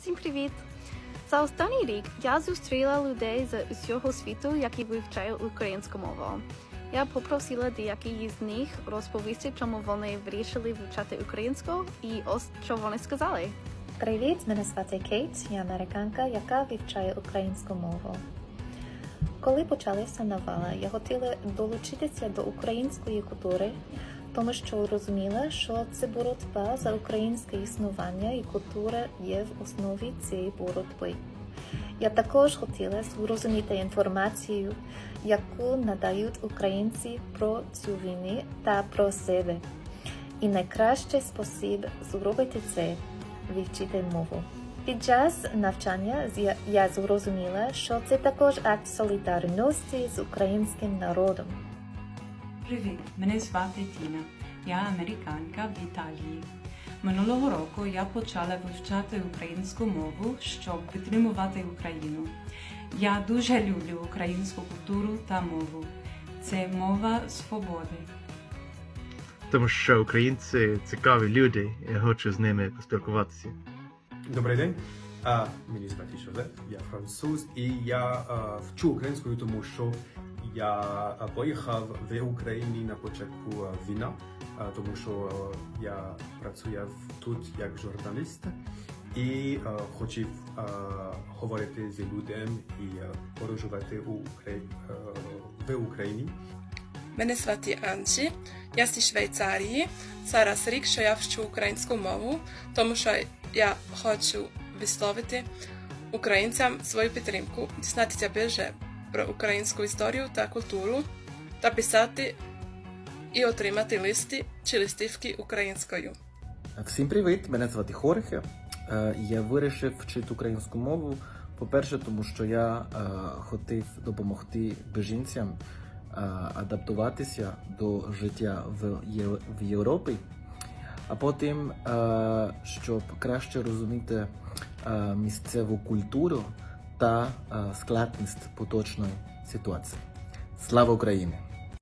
Всім привіт! За останній рік я зустріла людей з усього світу, які вивчають українську мову. Я попросила деякі з них розповісти, чому вони вирішили вивчати українську, і ось що вони сказали. Привіт, мене звати Кейт, я американка, яка вивчає українську мову. Коли почалася навала, я хотіла долучитися до української культури, тому що розуміла, що це боротьба за українське існування і культура є в основі цієї боротьби. Я також хотіла зрозуміти інформацію, яку надають українці про цю війну та про себе. І найкращий спосіб зробити це вивчити мову. Під час навчання я зрозуміла, що це також акт солідарності з українським народом. Привіт, мене звати Тіна. Я американка в Італії. Минулого року я почала вивчати українську мову, щоб підтримувати Україну. Я дуже люблю українську культуру та мову. Це мова свободи. Тому що українці цікаві люди, я хочу з ними поспілкуватися. Добрий день. А, мені звати Жозеф, я француз, і я а, вчу українською, тому що я поїхав в Україні на початку війна, тому що я працюю тут як журналіст і хотів говорити з людьми і подорожувати в Україні. Мене звати Анджі, я зі Швейцарії. Зараз рік, що я вчу українську мову, тому що я хочу висловити українцям свою підтримку, дізнатися більше про українську історію та культуру, та писати і отримати листи чи листівки українською. Всім привіт! Мене звати Хорхе. Е, Я вирішив вчити українську мову. По-перше, тому що я е, хотів допомогти біженцям е, адаптуватися до життя в, Європі, а потім, щоб краще розуміти місцеву культуру та е, складність поточної ситуації. Слава Україні!